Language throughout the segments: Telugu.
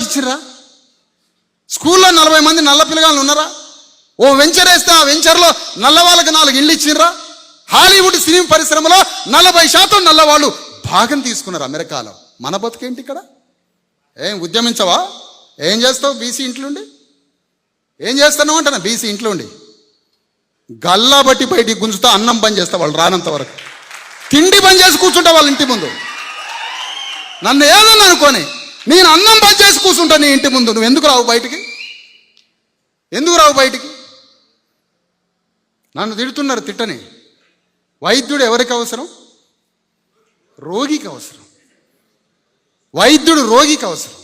వాళ్ళకి ఇచ్చిర్రా? స్కూల్లో నలభై మంది నల్ల పిల్లగాళ్ళు ఉన్నారా? ఓ వెంచర్ వేస్తే ఆ వెంచర్లో నల్ల వాళ్ళకి నాలుగు ఇళ్ళు ఇచ్చిండ్రా హాలీవుడ్ సినిమా పరిశ్రమలో నలభై శాతం నల్లవాళ్ళు భాగం తీసుకున్నారు అమెరికాలో. మన బతుకేంటి ఇక్కడ? ఏం ఉద్యమించవా? ఏం చేస్తావు బీసీ ఇంట్లోండి ఏం చేస్తున్నావు అంటాను బీసీ ఇంట్లో ఉండి? గల్లా బట్టి బయటికి గుంజుతా అన్నం బంద్ చేస్తా వాళ్ళు రానంత వరకు. తిండి బంద్ చేసి కూర్చుంటా వాళ్ళ ఇంటి ముందు. నన్ను ఏదన్నా అనుకోని నేను అన్నం బంద్ చేసి కూర్చుంటా నీ ఇంటి ముందు. నువ్వు ఎందుకు రావు బయటికి? ఎందుకు రావు బయటికి? నన్ను తిడుతున్నారు తిట్టని. వైద్యుడు ఎవరికి అవసరం? రోగికి అవసరం. వైద్యుడు రోగికి అవసరం.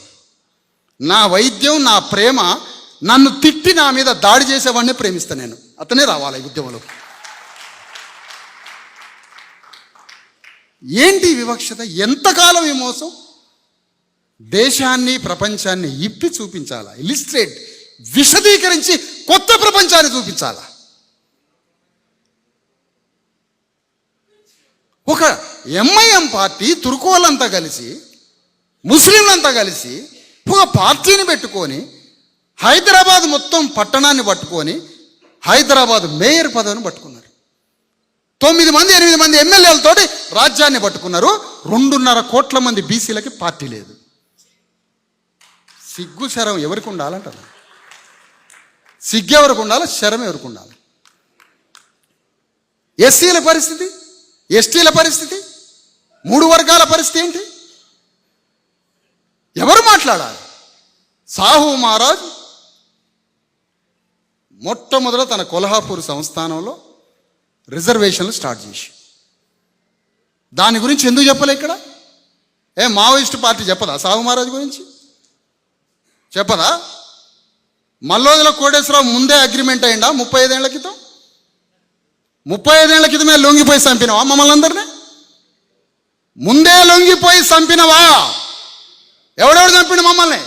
నా వైద్యం నా ప్రేమ నన్ను తిట్టి నా మీద దాడి చేసేవాడిని ప్రేమిస్తా నేను. అతనే రావాలి ఈ ఉద్యమంలో ఏంటి వివక్షత? ఎంతకాలం ఈ మోసం? దేశాన్ని ప్రపంచాన్ని ఇప్పి చూపించాలా? ఇలిస్ట్రేట్ విశదీకరించి కొత్త ప్రపంచాన్ని చూపించాలా? ఒక ఎంఐఎం పార్టీ తుర్కోలంతా కలిసి ముస్లింలంతా కలిసి ఒక పార్టీని పెట్టుకొని హైదరాబాద్ మొత్తం పట్టణాన్ని పట్టుకొని హైదరాబాద్ మేయర్ పదవిని పట్టుకున్నారు. తొమ్మిది మంది ఎనిమిది మంది ఎమ్మెల్యేలతోటి రాజ్యాన్ని పట్టుకున్నారు. రెండున్నర కోట్ల మంది బీసీలకి పార్టీ లేదు. సిగ్గు శరం ఎవరికి ఉండాలంటారు? సిగ్గు ఎవరికి ఉండాలి? శరం ఎవరికి ఉండాలి? ఎస్సీల పరిస్థితి ఎస్టీల పరిస్థితి మూడు వర్గాల పరిస్థితి ఏంటి? ఎవరు మాట్లాడాలి? సాహు మహారాజ్ మొట్టమొదట తన కొల్హాపూర్ సంస్థానంలో రిజర్వేషన్లు స్టార్ట్ చేసి. దాని గురించి ఎందుకు చెప్పలే ఇక్కడ? ఏ మావోయిస్ట్ పార్టీ చెప్పదా సాహు మహారాజ్ గురించి? చెప్పదా మల్లోదుల కోటేశ్వరరావు ముందే అగ్రిమెంట్ అయిందా? ముప్పై ఐదేళ్ళ క్రితం? ముప్పై ఐదేళ్ళ క్రితమే లొంగిపోయి చంపినవా మమ్మల్ని అందరినీ ముందే లొంగిపోయి చంపినవా? ఎవడెవడు చంపిన మమ్మల్ని?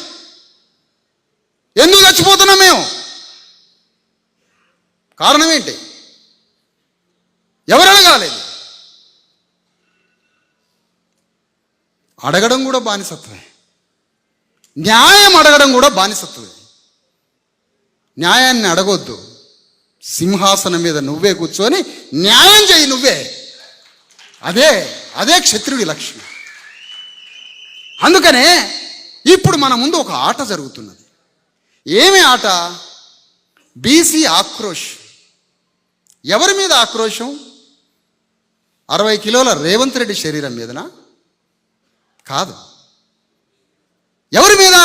ఎందుకు చచ్చిపోతున్నాం మేము? కారణం ఏంటి? ఎవరు అడగాలేదు అడగడం కూడా బానిసత్వమే. న్యాయం అడగడం కూడా బానిసత్తుంది న్యాయాన్ని అడగొద్దు. సింహాసనం మీద నువ్వే కూర్చొని న్యాయం చేయి నువ్వే. అదే అదే క్షత్రుడి లక్ష్యం. అందుకనే ఇప్పుడు మన ముందు ఒక ఆట జరుగుతున్నది. ఏమి ఆట? బీసీ ఆక్రోష్. ఎవరి మీద ఆక్రోషం? అరవై కిలోల రేవంత్ రెడ్డి శరీరం మీదనా? కాదు. ఎవరి మీద